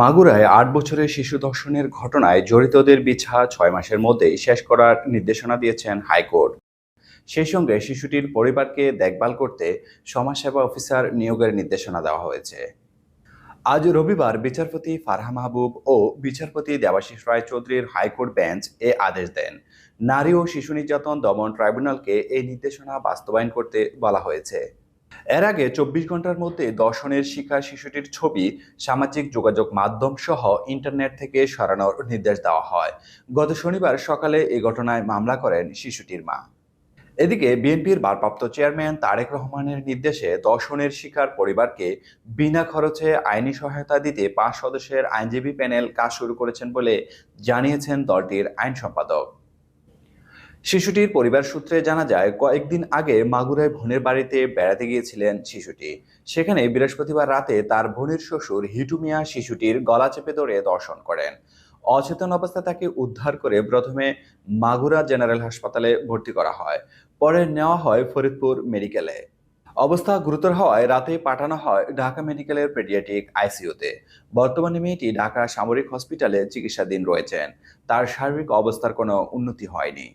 মাগুরায় আট বছরের শিশু ধর্ষণের ঘটনায় জড়িতদের বিছা ছয় মাসের মধ্যেই শেষ করার নির্দেশনা দিয়েছেন হাইকোর্ট। সেই সঙ্গে শিশুটির পরিবারকে দেখভাল করতে সমাজসেবা অফিসার নিয়োগের নির্দেশনা দেওয়া হয়েছে। আজ রবিবার বিচারপতি ফারহা মাহবুব ও বিচারপতি দেবাশিস রায় চৌধুরীর হাইকোর্ট বেঞ্চ এ আদেশ দেন। নারী ও শিশু নির্যাতন দমন ট্রাইব্যুনালকে এই নির্দেশনা বাস্তবায়ন করতে বলা হয়েছে। এর আগে চব্বিশ ঘণ্টার মধ্যে দর্শনের শিকার শিশুটির ছবি, সামাজিক যোগাযোগ মাধ্যম সহ ইন্টারনেট থেকে সরানোর নির্দেশ দেওয়া হয়। গত শনিবার সকালে এই ঘটনায় মামলা করেন শিশুটির মা। এদিকে বিএনপির ভারপ্রাপ্ত চেয়ারম্যান তারেক রহমানের নির্দেশে দর্শনের শিকার পরিবারকে বিনা খরচে আইনি সহায়তা দিতে পাঁচ সদস্যের আইনজীবী প্যানেল কাজ শুরু করেছেন বলে জানিয়েছেন দলটির আইন সম্পাদক। শিশুটির পরিবার সূত্রে জানা যায়, কয়েকদিন আগে মাগুরায় বোনের বাড়িতে বেড়াতে গিয়েছিলেন শিশুটি। সেখানে বৃহস্পতিবার রাতে তার বোনের শ্বশুর হিটু মিয়া শিশুটির গলা চেপে ধরে দর্শন করেন। অচেতন অবস্থায় তাকে উদ্ধার করে প্রথমে মাগুরা জেনারেল হাসপাতালে ভর্তি করা হয়, পরে নেওয়া হয় ফরিদপুর মেডিকেলে। অবস্থা গুরুতর হওয়ায় রাতে পাঠানো হয় ঢাকা মেডিকেলের পেডিয়াট্রিক আইসিইউতে। বর্তমানে মেয়েটি ঢাকা সামরিক হসপিটালে চিকিৎসাধীন রয়েছেন। তার শারীরিক অবস্থার কোনো উন্নতি হয়নি।